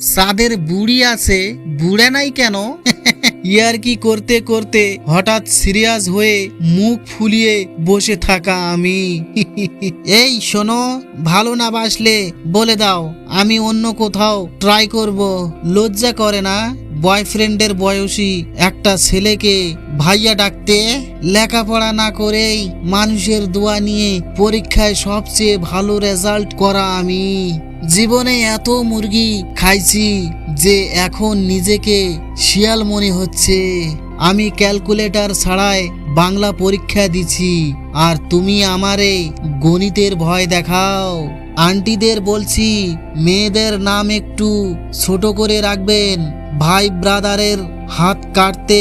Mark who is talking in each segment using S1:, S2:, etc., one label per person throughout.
S1: সাদের বুড়ি আছে, বুড়ে নাই কেন? ইয়ার কি করতে করতে হঠাৎ সিরিয়াস হয়ে মুখ ফুলিয়ে বসে থাকা আমি। এই শোনো, ভালো না বাসলে বলে দাও, আমি অন্য কোথাও ট্রাই করব, লজ্জা করে না? বয়ফ্রেন্ডের বয়সী একটা ছেলেকে ভাইয়া ডাকতে লেখাপড়া না করেই মানুষের দোয়া নিয়ে পরীক্ষায় সবচেয়ে ভালো রেজাল্ট করা আমি। জীবনে এত মুরগি খাইছি যে এখন নিজেকে শিয়াল মনে হচ্ছে। আমি ক্যালকুলেটর ছাড়াই বাংলা পরীক্ষা দিছি আর তুমি আমারে গণিতের ভয় দেখাও। আন্টিদের বলছি, মেয়েদের নাম একটু ছোট করে রাখবেন। ভাই ব্রাদারের হাত কাটতে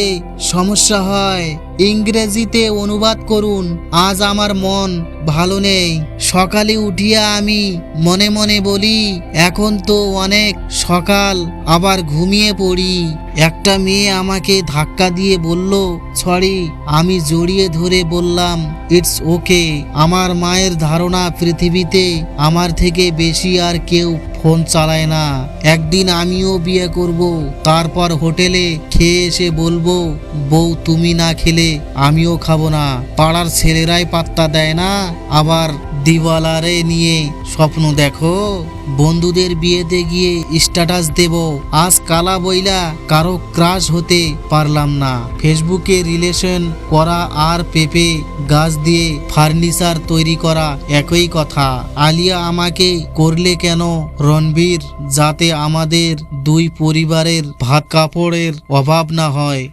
S1: সমস্যা হয়। ইংরেজিতে অনুবাদ করুন আজ আমার মন ভালো নেই। সকালে উঠিয়া আমি মনে মনে বলি, এখন তো অনেক সকাল, আবার ঘুমিয়ে পড়ি। একটা মেয়ে আমাকে ধাক্কা দিয়ে বলল সরি আমি জড়িয়ে ধরে বললাম, ইটস ওকে, আমার মায়ের ধারণা পৃথিবীতে আমার থেকে বেশি আর কেউ ফোন চালায় না। একদিন আমিও বিয়ে করব, তারপর হোটেলে খেয়ে এসে বলব, বউ, তুমি না খেলে আমিও খাব না। পাড়ার ছেলেরাই পাত্তা দেয় না, আবার দিওয়ালারে নিয়ে স্বপ্ন দেখো। বন্ধুদের বিয়েতে গিয়ে স্ট্যাটাস দেব। আজ কালা বইলা কারও ক্রাশ হতে পারলাম না। ফেসবুকে রিলেশন করা আর পেপে গাছ দিয়ে ফার্নিচার তৈরি করা একই কথা। আলিয়া আমাকে করলে কেন রণবীর, যাতে আমাদের দুই পরিবারের ভাত কাপড়ের অভাব না হয়?